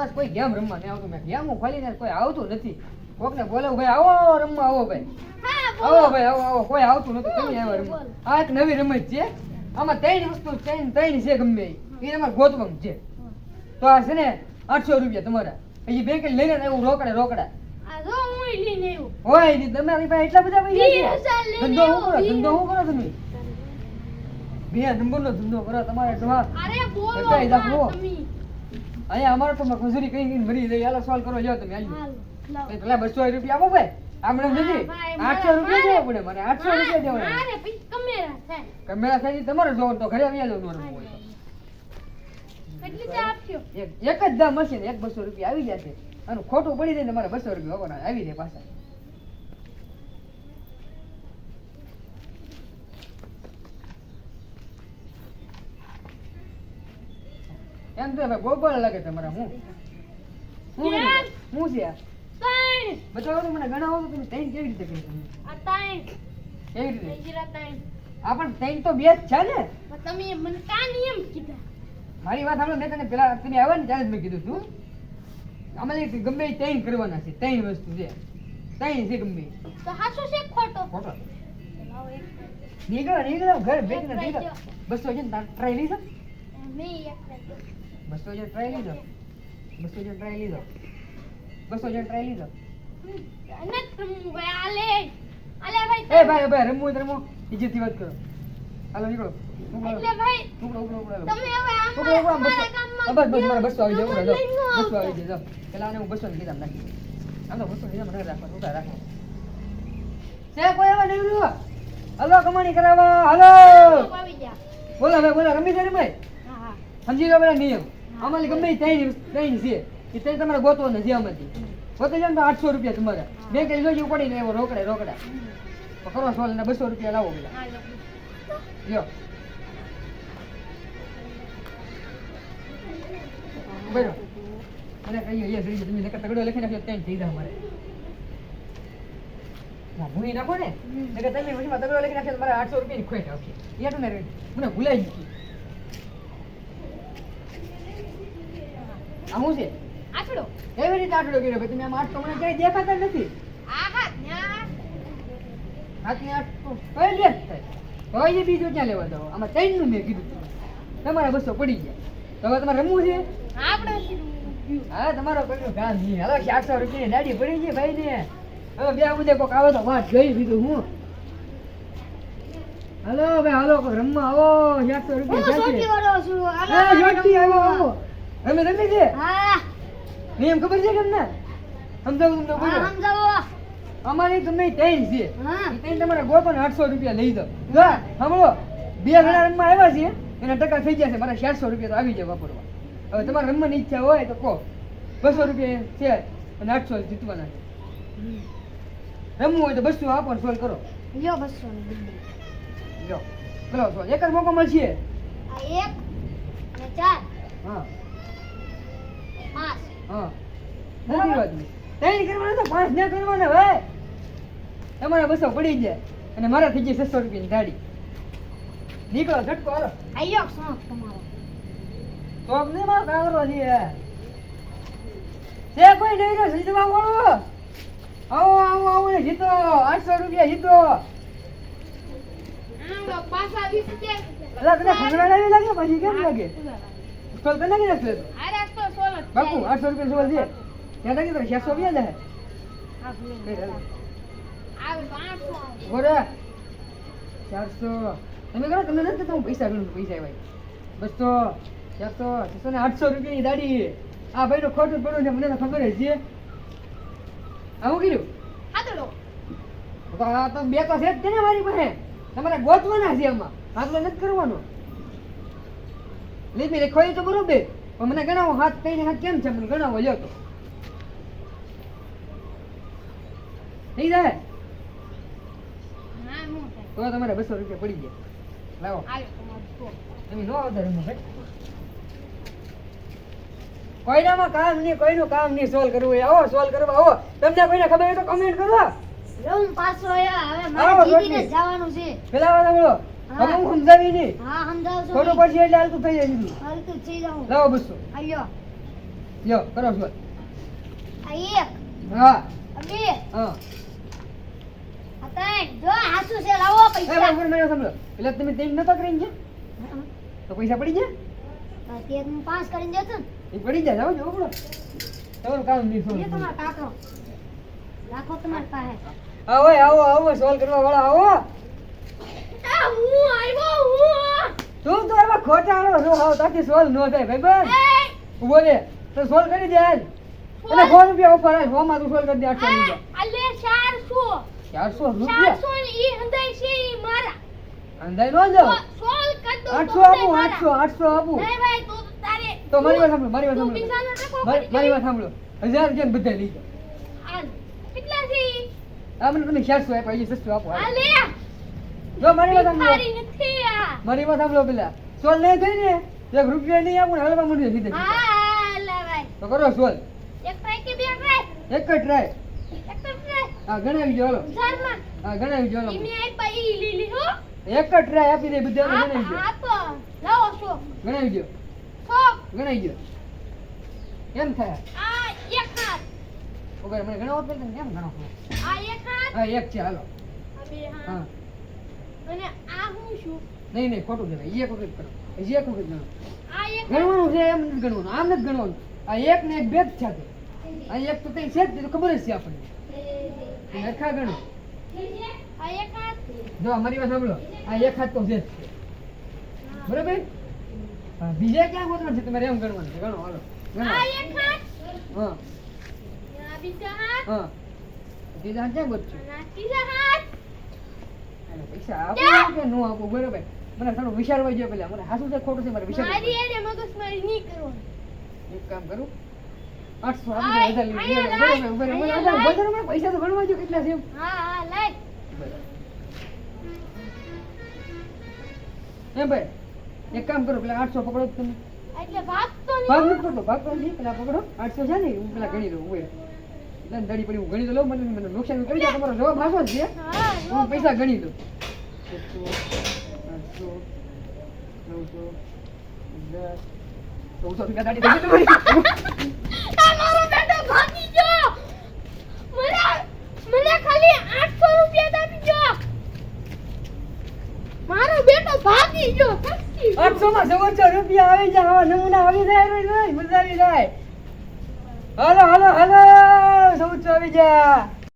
વાસ કોઈ ગેમ રમવા નહીં આવતું? મેં ગેમ ખોલીને કોઈ આવતું નથી. કોકને બોલાવું ભાઈ આવો રમવા આવો ભાઈ. આવો ભાઈ આવો આવો કોઈ આવતું નથી. તમે આવ્યા રમવા. આ એક નવી રમત છે. આમાં ત્રણ વસ્તુ ત્રણ ત્રણ છે ગમે એ તમારે ગોતવાનું છે. તો આ છે ને આઠસો રૂપિયા તમારા. પછી બેંક લઈને એવું રોકડા રોકડા. હોય તમારી પાસે એટલા બધા પૈસા ધંધો શું કરો? ધંધો શું કરો તમે? બે નંબરનો ધંધો કરો. તમારે અરે બોલો તમે. અહીંયા અમારે તો મજૂરી કઈ કઈ મરી જાય હાલો સોલ્વ કરો જાઓ. તમે. ભાઈ પેલા બસો રૂપિયા આપો ભાઈ? આપણે નથી. આઠસો રૂપિયા દેવા પડે મને આઠસો રૂપિયા દેવાના. કમેરા કમેરા તમારે જોવો તો ઘરે આવી જાવ મારું હોય તો. કેટલી ચા આપશો? એક જ દામ હશે ને એક બસો રૂપિયા આવી જશે અને ખોટું પડી જાય તમારે મારે બસો રૂપિયા આવી જાય પાછા. એમ તો ભાઈ ગોગોળ લાગે તમારા હું? હું? હું છે? ત્રણ. બતાવો તો મને ગણાવો તો તમે ત્રણ કેવી રીતે કરી તમે આ ત્રણ. કેવી રીતે? ત્રણ. આ પણ ત્રણ તો બે જ છે ને? તમે મને કા નિયમ કીધા? મારી વાત સાંભળો મેં તને પેલા તમે આવ્યા ને ત્યારે જ મેં કીધું તું. આમાં ગમે ત્રણ કરવાના છે ત્રણ વસ્તુ છે. ત્રણ છે ગમે તો હાસો છે ખોટો? ખોટો. નીકળો નીકળો ઘર એક નીકળો. બસો છે ને ટ્રાય મેં એક રાખ્યો. બસો છે ટ્રાય લીધો બસો છે ટ્રાય લીધો બસો છે ટ્રાય લીધો એ ભાઈ ભાઈ રમવું રમો ઇજ્જતથી વાત કરો હાલો નીકળો એટલે ભાઈ ઉપડો, ઉપડો, ઉપડો. તમે હવે આમાં ઉપડો, ઉપડો, બસો. બસ મારા બસો આવી જાય ઉપડો. બસો. આવી જાય જાઓ. પેલા આને હું બસો ની કીધામ નાખી. આમ તો બસો ની કીધામ ન રાખવાનું, ઉતાર રાખવાનું. છે કોઈ આવા નહીં રહ્યું? હાલો કમાણી કરાવવા હલો જા બોલો ભાઈ બોલો રમી છે ભાઈ સમજી લો પેલા નિયમ આમાં ગમે ત્રણ ત્રણ છે. એ ત્રણ તમારે ગોતવો નથી આમાંથી ગોતે ને તો આઠસો રૂપિયા તમારે. બેંક પડી ને એવો રોકડે રોકડા. કરો સોલ ને બસો રૂપિયા લાવો પેલા. લ્યો. બરો. અને કહીએ એ શ્રી તમે નકર તગડો લખી નાખ્યો ત્યાં થઈ જાય અમારે ભૂલી નાખો ને. તમે વચમાં તગડો લખી નાખ્યો મારે આઠસો રૂપિયા ખોટ આવશે. ને મને ભૂલાઈ ગયું. આ શું છે? આછડો એવી રીતે આટલો કર્યો? ભાઈ તમે આમ આઠ તમને ક્યાંય દેખાતા નથી. હાથની આઠ કઈ લે થાય? તો એ બીજો ક્યાં લેવા દો આમાં ત્રણનું મેં કીધું તમારા બસો પડી ગયા. તો હવે તમારે રમવું છે? હા તમારો કોઈનું ગામ નહીં હાલો ચારસો રૂપિયા દાઢી પડી ગઈ ભાઈ ને હવે બે બધે કોક આવે તો વાત ગઈ બીજું હું. હાલો ભાઈ હાલો રમવા આવો. ચારસો રૂપિયા રમે હા રમી છે? હા. નિયમ ખબર છે તમને? સમજાવું તમને બોલો. હા સમજાવો. અમારી એ ત્રણ છે. હા. ત્રણ તમારે ગોતો ને આઠસો રૂપિયા લઈ દો જો સાંભળો બે ઘણા રમવા આવ્યા છે એના ટકા થઈ ગયા છે. મારા ચારસો રૂપિયા તો આવી જાય વાપરવા. હવે તમારે રમવાની ઈચ્છા હોય તો કહો. બસો રૂપિયા છે અને આઠસો જીતવાના છે. રમવું હોય તો બસો આપો સોલ કરો. લ્યો બસો બિલ્લી. જો પેલો એક જ મોકો મળશે. એક ને ચાર. હા. પાંચ. હા. નથી વાત ત્રણ કરવાના તો પાંચ ના કરવાના ભાઈ તમારે બસો પડી જાય અને મારા થઈ જાય છસો રૂપિયાની ગાડી નીકળો ઝટકો હાલો. આયો શું તમારો? તો અમને મારો કાગરો છે. છે કોઈ નહીં રહ્યો જીતવા વાળો. આવો આવો આવો ને જીતો. આઠસો રૂપિયા જીતો. પાછા વીસ અલા તને લાગે? પછી કેમ લાગે? સ્ટોલ કરી નાખી નાખશે તો આ રસ્તો સોલ જ બાપુ, આઠસો રૂપિયા જોવા છે. ત્યાં લાગી તો છસો. આવે આવે. બોરે, ચારસો. તમે કરો, તમને નથી હું પૈસા ગણું, પૈસા ભાઈ બસો, ચારસો, છસો ને આઠસો રૂપિયાની દાડી આ ભાઈ નું ખોટું પડ્યું મને ખબર જ છે. આ હું કીધું હા તો બે તો જ ને મારી પાસે. તમારે ગોતવાના છે એમાં આટલો નથી કરવાનો. લીધી રેખોઈ તો બરોબર. મને ગણાવો હાથ કઈને હાથ કેમ છે? મને ગણાવો લ્યો તો. થઈ જાય. તો તમારે બસો રૂપિયા પડી ગયા. લાવો. તમે નો આવતા રમો કોઈનામાં કામ નહીં કોઈનું કામ નહીં સોલ્વ કરવું હોય. આવો સોલ્વ કરવા આવો. તમને કોઈને ખબર હોય તો કમેન્ટ કરો. લઉં પાછો. હવે મારે દીદીને જવાનું છે. પેલા વાળા બોલો. હવે હું સમજાવી નહીં. હા સમજાવશો ખોટું પછી એટલે હાલતું થઈ જાય હાલતું થઈ જાવ લાવો બસો. આયો. યો કરો છો. આ એક. હા. બે. હા. આ જો હાસુ છે લાવો પૈસા. ભાઈ મને સાંભળો એટલે તમે તેમ નતા કરીને ગયા? તો પૈસા પડી ગયા? તે હું પાસ કરીને જતો ને. એ પડી જાય જાઓ જો બોલો તમારું કામ નહીં એ તમારો કાકો રાખો તમારી પાસે. આવો આવો આવો સોલ્વ કરવા વાળા આવો. હું આવ્યો હું તું તો એમાં ખોટા આવો છો હાવ તાકી સોલ નો થાય ભાઈ બસ. ઊભો રે તો સોલ કરી દે એટલે સો રૂપિયા ઓફર હાલ સો તું સોલ કરી દે આઠસો રૂપિયા. અલે ચારસો. ચારસો રૂપિયા? 400 ઈ હંધાય છે ઈ મારા. અંદાજ નો જાવ સોલ કર દો આઠસો આપું આઠસો આઠસો આપું. નહીં ભાઈ તો તારે તો મારી વાત સાંભળો મારી વાત સાંભળો. મારી. વાત સાંભળો. હજાર રૂપિયા બધા લઈ જાઓ. કેટલા છે આ મને તમે ચારસો આપ્યા એ સસ્તું આપો હાલો. જો મારી વાત સાંભળો. નથી આ. મારી વાત સાંભળો પેલા. સોલ નહીં થઈ ને એક રૂપિયા નહીં આપું હલવા મંડી સીધે સીધે. હા લે તો કરો સોલ. એક ટ્રાય કે બે ટ્રાય એક જ ટ્રાય એક તો ટ્રાય હા ગણાવી જો હાલો. હજારમાં હા ગણાવી જો હાલો. ઈ મેં આપ્યા લીલી હો. એક જ ટ્રાય આપી દે બધાને ગણાવી જો હા લાવો છો ગણાવી જો છો ગણાવી જો કેમ થાય? આ એક હાથ. ઓકે મને ગણાવો કેમ ગણો આ એક હાથ? હા એક છે હાલો. આ બે હા. અને આ હું છું. નહીં નહીં ખોટું કહેવાય. એક વખત કરો. હજી એક વખત ગણો ગણવાનું છે એમ નથી ગણવાનું. આમ નથી ગણવાનું. આ એક ને એક બે જ છે આ એક તો કઈ છે જ ખબર જ છે આપણને. નરખા ગણો. જો અમારી વાત સાંભળો. આ એક હાથ તો છે. બરાબર? બીજા ક્યાં ગોતવાનું છે? તમારે એમ ગણવાનું છે. ગણો હાલો. ગણો. હા. બીજા હાથ હા. બીજા હાથ ક્યાં ગોતશું બીજા હાથ અને પૈસા આપો કે ન આપો બરાબર. મને થોડું વિચારવા જોઈએ પેલા. મને હાસું છે ખોટું છે મારે નહીં કરવાની. એક કામ કરું. આઠસો આપી દે, વધારે અહીંયા બરાબર, લાય, બરાબર, મને અહીંયા વધારે- મને પૈસા તો ગણવા જો કેટલા છે હા હા લાય. એમ ભાઈ એક કામ કરો પેલા આઠસો પકડો તમે. એટલે ભાગ નથી કરતો ભાગ તો નથી પેલા પકડો. આઠસો છે ને હું પેલા ગણી દઉં રહે. એટલે દડી પડી હું ગણી તો લઉં મને મને નુકસાન કરી જાય તમારો જવાબ આસો છે. હા પૈસા ગણી દઉં. આઠસો નવસો દસ ચૌદસો રૂપિયા દાટી થઈ ગયો. મને મને ખાલી 800 રૂપિયા આપી ગયો મારો બેટો ભાગી ગયો કસકી આઠસો માં સવારસો રૂપિયા આવી જાય નમૂના આવી જાય મજા આવી જાય. હાલો હલો હલો શું આવી જાય